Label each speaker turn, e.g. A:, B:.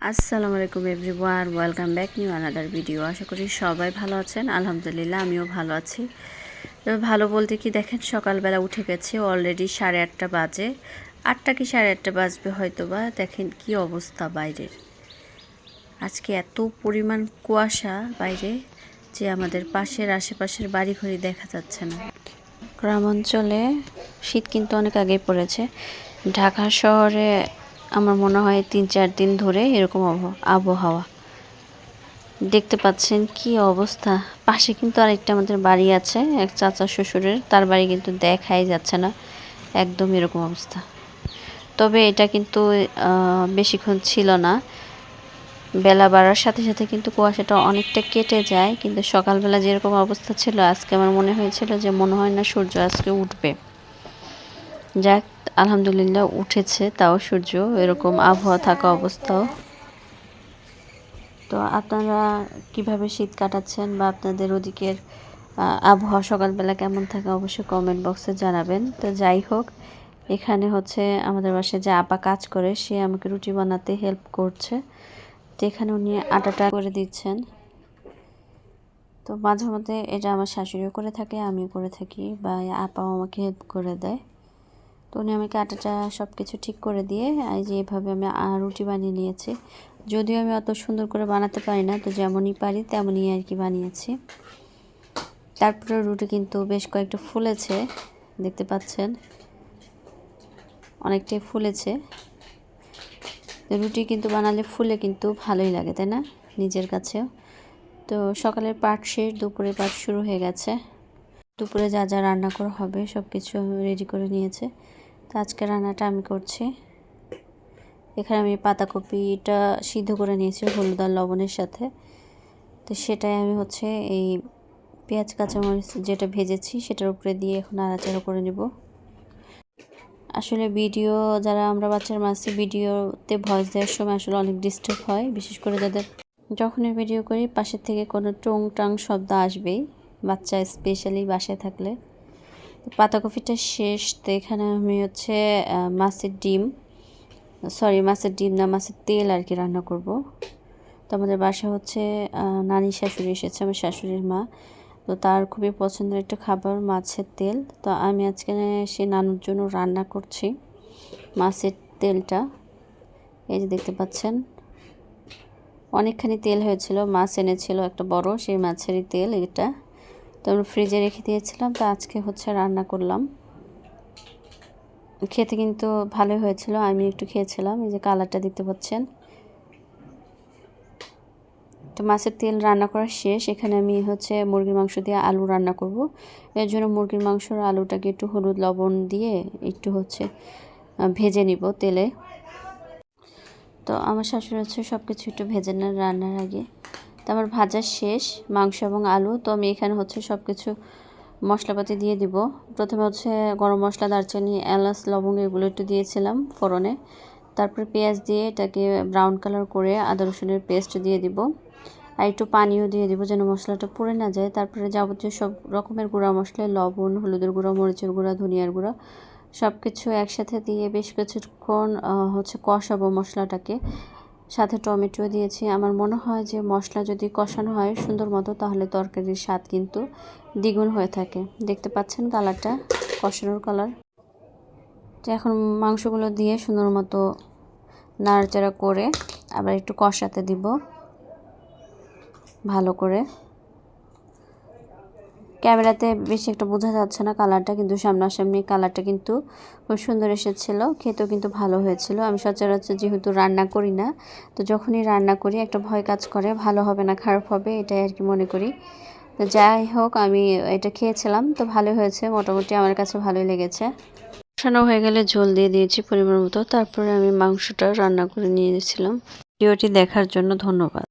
A: আসসালামু আলাইকুম everyone, welcome back new another video. আশা করি সবাই ভালো আছেন। আলহামদুলিল্লাহ, আমিও ভালো আছি। তবে ভালো বলতে কি, দেখেন সকালবেলা উঠে গেছে অলরেডি সাড়ে আটটা বাজে। আটটা কি সাড়ে আটটা বাজবে হয়তো বা দেখেন কি অবস্থা বাইরের। আজকে এত পরিমাণ কুয়াশা বাইরে যে আমাদের পাশের আশেপাশের বাড়িঘড়ি দেখা যাচ্ছে না। গ্রাম অঞ্চলে শীত কিন্তু অনেক আগেই পড়েছে। ঢাকা শহরে আমার মনে হয় তিন, চার দিন ধরে এরকম আবহ- আবহাওয়া। দেখতে পাচ্ছেন কি অবস্থা। পাশে কিন্তু আরেকটা আমাদের বাড়ি আছে, এক চাচা শ্বশুরের। তার বাড়ি কিন্তু দেখাই যাচ্ছে না। একদম এরকম অবস্থা। তবে এটা কিন্তু বেশিক্ষণ ছিল না। বেলা বাড়ার সাথে সাথে কিন্তু কুয়াশাটা অনেকটা কেটে যায়। কিন্তু সকালবেলা যেরকম অবস্থা ছিল, আজকে আমার মনে হয়েছিল যে মনে হয় না সূর্য আজকে উঠবে। যাক আলহামদুলিল্লাহ উঠেছে, তাও সূর্য, এরকম আবহাওয়া থাকা অবস্থাও। তো আপনারা কীভাবে শীত কাটাচ্ছেন বা আপনাদের ওদিকের আবহাওয়া সকালবেলা কেমন থাকে অবশ্যই কমেন্ট বক্সে জানাবেন। তো যাই হোক, এখানে হচ্ছে আমাদের বাসায় যে আপা কাজ করে, সে আমাকে রুটি বানাতে হেল্প করছে। তো এখানে উনি আটাটা করে দিচ্ছেন। তো মাঝে মধ্যে এটা আমার শাশুড়িও করে থাকে, আমিও করে থাকি বা আপাও আমাকে হেল্প করে দেয়। তো উনি আমাকে আটাটা সব কিছু ঠিক করে দিয়ে, এই যে এভাবে আমি রুটি বানিয়ে নিয়েছি। যদিও আমি অত সুন্দর করে বানাতে পারি না, তো যেমনই পারি তেমনই আর কি বানিয়েছি। তারপরে রুটি কিন্তু বেশ কয়েকটা ফুলেছে, দেখতে পাচ্ছেন। অনেকটাই ফুলেছে। রুটি কিন্তু বানালে ফুলে কিন্তু ভালোই লাগে, তাই না? নিজের কাছেও। তো সকালের পাট শেষ দুপুরে পাট শুরু হয়ে গেছে। দুপুরে যা যা রান্না করা হবে সব কিছু রেডি করে নিয়েছে। তো আজকে রান্নাটা আমি করছি। এখানে আমি পাতাকপিটা সিদ্ধ করে নিয়েছি হলুদ আর লবণের সাথে। তো সেটাই আমি হচ্ছে এই পেঁয়াজ, কাঁচামরিচ যেটা ভেজেছি সেটার উপরে দিয়ে এখন নাড়াচাড়া করে নেব। আসলে ভিডিও যারা আমরা বাচ্চার মাঝে ভিডিওতে ভয়েস দেওয়ার সময় আসলে অনেক ডিস্টার্ব হয়, বিশেষ করে যাদের যখনই ভিডিও করি, পাশের থেকে কোনো টং টাং শব্দ আসবেই, বাচ্চা স্পেশালি বাসায় থাকলে। পাতাকপিটা শেষ, তো এখানে আমি হচ্ছে মাছের ডিম সরি মাছের ডিম না, মাছের তেল আর কি রান্না করব। তো আমাদের বাসা হচ্ছে নানি শাশুড়ি এসেছে, আমার শাশুড়ির মা। তো তার খুবই পছন্দের একটা খাবার মাছের তেল। তো আমি আজকে সে নানুর জন্য রান্না করছি মাছের তেলটা। এই যে দেখতে পাচ্ছেন, অনেকখানি তেল হয়েছিল, মাছ এনেছিল একটা বড়, সেই মাছেরই তেল এটা। তো আমরা ফ্রিজে রেখে দিয়েছিলাম, তো আজকে হচ্ছে রান্না করলাম। খেতে কিন্তু ভালোই হয়েছিল, আমি একটু খেয়েছিলাম, এই যে কালারটা দেখতে পাচ্ছেন। তো মাছের তেল রান্না করা শেষ, এখানে আমি হচ্ছে মুরগির মাংস দিয়ে আলু রান্না করব। এর জন্য মুরগির মাংসর আলুটাকে একটু হলুদ লবণ দিয়ে একটু হচ্ছে ভেজে নিব তেলে। তো আমার শাশুড়ি হচ্ছে সব কিছু একটু ভেজে নেন রান্নার আগে। তো আমার ভাজা শেষ, মাংস এবং আলু। তো আমি এখানে হচ্ছে সব কিছু মশলাপাতি দিয়ে দিব। প্রথমে হচ্ছে গরম মশলা, দারচিনি, এলাচ, লবঙ্গ এগুলো একটু দিয়েছিলাম ফোড়নে। তারপরে পেঁয়াজ দিয়ে এটাকে ব্রাউন কালার করে আদা রসুনের পেস্ট দিয়ে দিব। আর একটু পানিও দিয়ে দিব যেন মশলাটা পুড়ে না যায়। তারপরে যাবতীয় সব রকমের গুঁড়া মশলা, লবণ, হলুদের গুঁড়া, মরিচের গুঁড়া, ধনিয়ার গুঁড়া সব কিছু একসাথে দিয়ে বেশ কিছুক্ষণ হচ্ছে কষাবো মশলাটাকে। সাথে টমেটো দিয়েছি। আমার মনে হয় যে মশলা যদি কষানো হয় সুন্দর মতো, তাহলে তরকারির স্বাদ কিন্তু দ্বিগুণ হয়ে থাকে। দেখতে পাচ্ছেন কালারটা, কষানোর কালার। তো এখন মাংসগুলো দিয়ে সুন্দর মতো নাড়াচাড়া করে আবার একটু কষাতে দিব। ভালো করে। ক্যামেরাতে বেশি একটা বোঝা যাচ্ছে না কালারটা, কিন্তু সামনাসামনি কালারটা কিন্তু খুব সুন্দর এসেছিল। খেতেও কিন্তু ভালো হয়েছিল। আমি সচরাচর যেহেতু রান্না করি না, তো যখনই রান্না করি একটা ভয় কাজ করে, ভালো হবে না, খারাপ হবে, এটাই আর কি মনে করি। তো যাই হোক, আমি এটা খেয়েছিলাম, তো ভালো হয়েছে, মোটামুটি আমার কাছে ভালোই লেগেছে। কষানো হয়ে গেলে ঝোল দিয়ে দিয়েছি পরিমাণ মতো, তারপরে আমি মাংসটা রান্না করে নিয়েছিলাম। ভিডিওটি দেখার জন্য ধন্যবাদ।